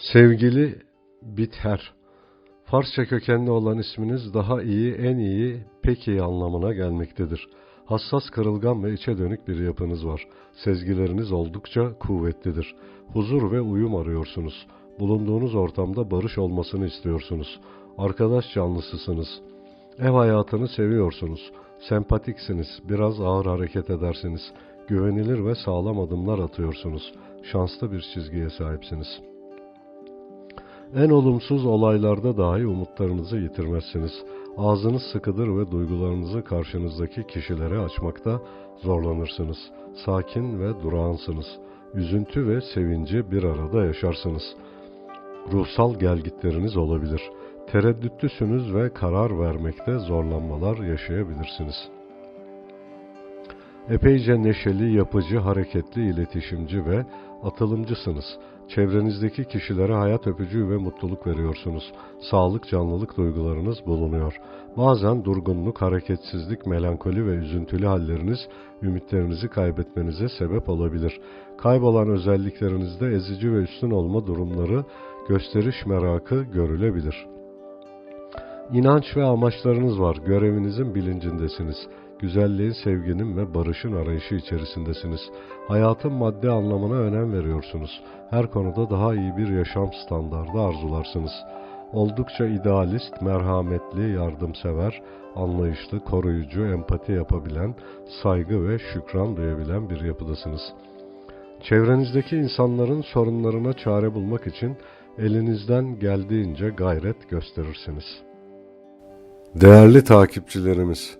Sevgili Bither, Farsça kökenli olan isminiz daha iyi, en iyi, pek iyi anlamına gelmektedir. Hassas, kırılgan ve içe dönük bir yapınız var. Sezgileriniz oldukça kuvvetlidir. Huzur ve uyum arıyorsunuz. Bulunduğunuz ortamda barış olmasını istiyorsunuz. Arkadaş canlısısınız. Ev hayatını seviyorsunuz. Sempatiksiniz, biraz ağır hareket edersiniz. Güvenilir ve sağlam adımlar atıyorsunuz. Şanslı bir çizgiye sahipsiniz.'' En olumsuz olaylarda dahi umutlarınızı yitirmezsiniz. Ağzınız sıkıdır ve duygularınızı karşınızdaki kişilere açmakta zorlanırsınız. Sakin ve durağansınız. Üzüntü ve sevinci bir arada yaşarsınız. Ruhsal gelgitleriniz olabilir. Tereddütlüsünüz ve karar vermekte zorlanmalar yaşayabilirsiniz. Epeyce neşeli, yapıcı, hareketli, iletişimci ve atılımcısınız. Çevrenizdeki kişilere hayat öpücüğü ve mutluluk veriyorsunuz. Sağlık, canlılık duygularınız bulunuyor. Bazen durgunluk, hareketsizlik, melankoli ve üzüntülü halleriniz ümitlerinizi kaybetmenize sebep olabilir. Kaybolan özelliklerinizde ezici ve üstün olma durumları, gösteriş merakı görülebilir. İnanç ve amaçlarınız var. Görevinizin bilincindesiniz. Güzelliğin, sevginin ve barışın arayışı içerisindesiniz. Hayatın maddi anlamına önem veriyorsunuz. Her konuda daha iyi bir yaşam standardı arzularsınız. Oldukça idealist, merhametli, yardımsever, anlayışlı, koruyucu, empati yapabilen, saygı ve şükran duyabilen bir yapıdasınız. Çevrenizdeki insanların sorunlarına çare bulmak için elinizden geldiğince gayret gösterirsiniz. Değerli takipçilerimiz,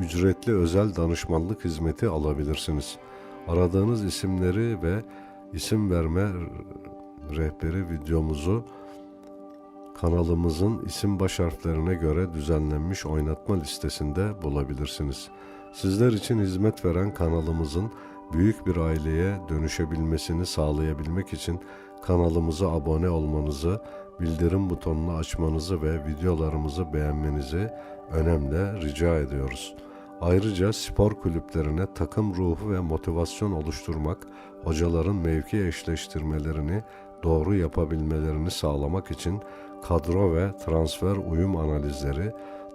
ücretli özel danışmanlık hizmeti alabilirsiniz. Aradığınız isimleri ve isim verme rehberi videomuzu kanalımızın isim baş harflerine göre düzenlenmiş oynatma listesinde bulabilirsiniz. Sizler için hizmet veren kanalımızın büyük bir aileye dönüşebilmesini sağlayabilmek için kanalımıza abone olmanızı, bildirim butonunu açmanızı ve videolarımızı beğenmenizi önemli rica ediyoruz. Ayrıca spor kulüplerine takım ruhu ve motivasyon oluşturmak, hocaların mevki eşleştirmelerini doğru yapabilmelerini sağlamak için kadro ve transfer uyum analizleri,